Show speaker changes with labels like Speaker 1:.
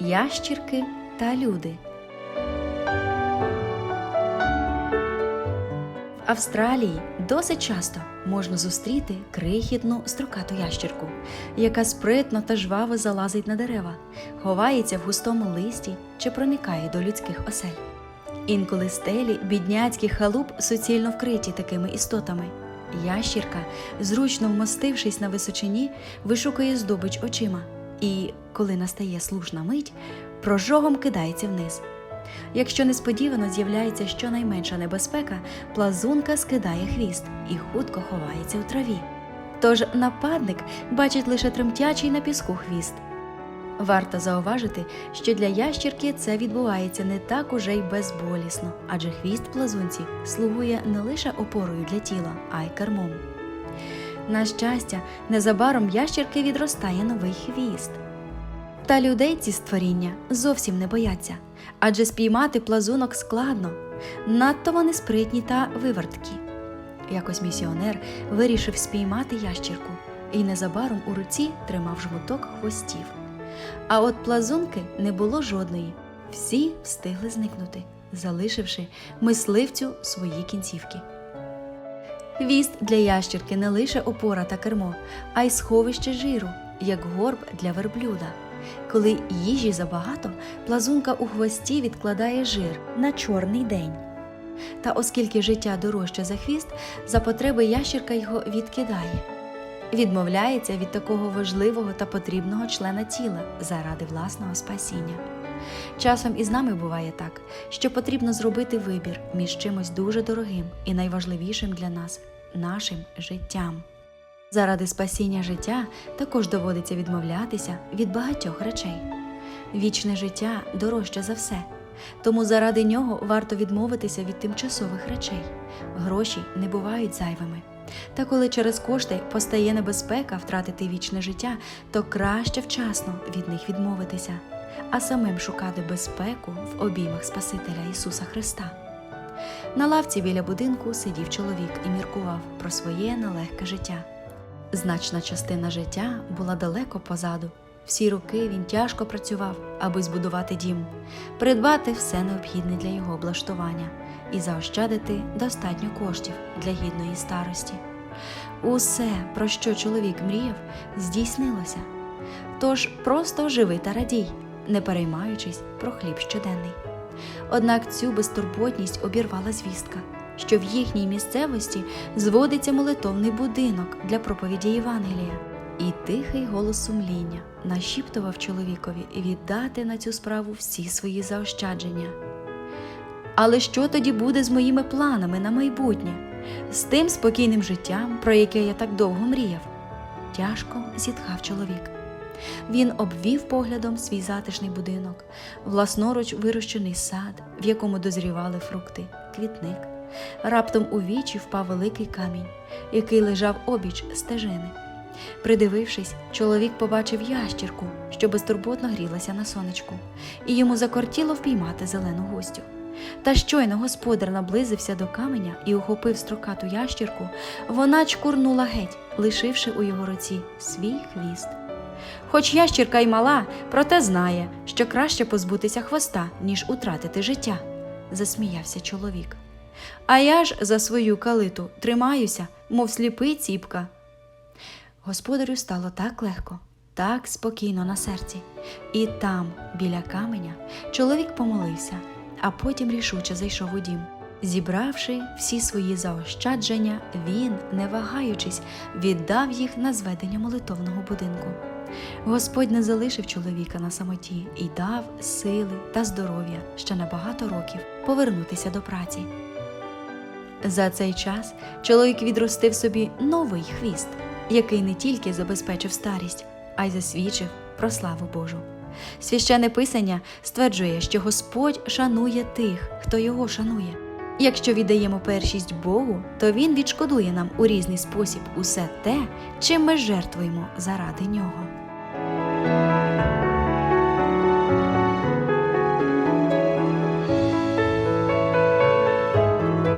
Speaker 1: Ящірки та люди. В Австралії досить часто можна зустріти крихітну строкату ящірку, яка спритно та жваво залазить на дерева, ховається в густому листі чи проникає до людських осель. Інколи стелі бідняцьких халуп суцільно вкриті такими істотами. Ящірка, зручно вмостившись на височині, вишукує здобич очима і, коли настає слушна мить, прожогом кидається вниз. Якщо несподівано з'являється щонайменша небезпека, плазунка скидає хвіст і хутко ховається у траві. Тож нападник бачить лише тремтячий на піску хвіст. Варто зауважити, що для ящірки це відбувається не так уже й безболісно, адже хвіст плазунці слугує не лише опорою для тіла, а й кермом. На щастя, незабаром ящірки відростає новий хвіст. Та людей ці створіння зовсім не бояться, адже спіймати плазунок складно, надто вони спритні та виверткі. Якось місіонер вирішив спіймати ящірку і незабаром у руці тримав жмуток хвостів. А от плазунки не було жодної. Всі встигли зникнути, залишивши мисливцю свої кінцівки. Хвіст для ящірки не лише опора та кермо, а й сховище жиру, як горб для верблюда. Коли їжі забагато, плазунка у хвості відкладає жир на чорний день. Та оскільки життя дорожче за хвіст, за потреби ящірка його відкидає. Відмовляється від такого важливого та потрібного члена тіла заради власного спасіння. Часом і з нами буває так, що потрібно зробити вибір між чимось дуже дорогим і найважливішим для нас нашим життям. Заради спасіння життя також доводиться відмовлятися від багатьох речей. Вічне життя дорожче за все, тому заради нього варто відмовитися від тимчасових речей. Гроші не бувають зайвими. Та коли через кошти постає небезпека втратити вічне життя, то краще вчасно від них відмовитися, а самим шукати безпеку в обіймах Спасителя Ісуса Христа. На лавці біля будинку сидів чоловік і міркував про своє нелегке життя. Значна частина життя була далеко позаду. Всі роки він тяжко працював, аби збудувати дім, придбати все необхідне для його облаштування і заощадити достатньо коштів для гідної старості. Усе, про що чоловік мріяв, здійснилося. Тож просто живи та радій, не переймаючись про хліб щоденний. Однак цю безтурботність обірвала звістка, що в їхній місцевості зводиться молитовний будинок для проповіді Євангелія. І тихий голос сумління нашіптував чоловікові віддати на цю справу всі свої заощадження. Але що тоді буде з моїми планами на майбутнє, з тим спокійним життям, про яке я так довго мріяв? Тяжко зітхав чоловік. Він обвів поглядом свій затишний будинок, власноруч вирощений сад, в якому дозрівали фрукти, квітник. Раптом у вічі впав великий камінь, який лежав обіч стежини. Придивившись, чоловік побачив ящірку, що безтурботно грілася на сонечку, і йому закортіло впіймати зелену гостю. Та щойно господар наблизився до каменя і ухопив строкату ящірку, вона чкурнула геть, лишивши у його руці свій хвіст. Хоч ящірка й мала, проте знає, що краще позбутися хвоста, ніж утратити життя, засміявся чоловік. А я ж за свою калиту тримаюся, мов сліпий ціпка. Господарю стало так легко, так спокійно на серці. І там, біля каменя, чоловік помолився, а потім рішуче зайшов у дім. Зібравши всі свої заощадження, він, не вагаючись, віддав їх на зведення молитовного будинку. Господь не залишив чоловіка на самоті і дав сили та здоров'я ще на багато років повернутися до праці. За цей час чоловік відростив собі новий хвіст, який не тільки забезпечив старість, а й засвідчив про славу Божу. Священне писання стверджує, що Господь шанує тих, хто його шанує. Якщо віддаємо першість Богу, то Він відшкодує нам у різний спосіб усе те, чим ми жертвуємо заради нього.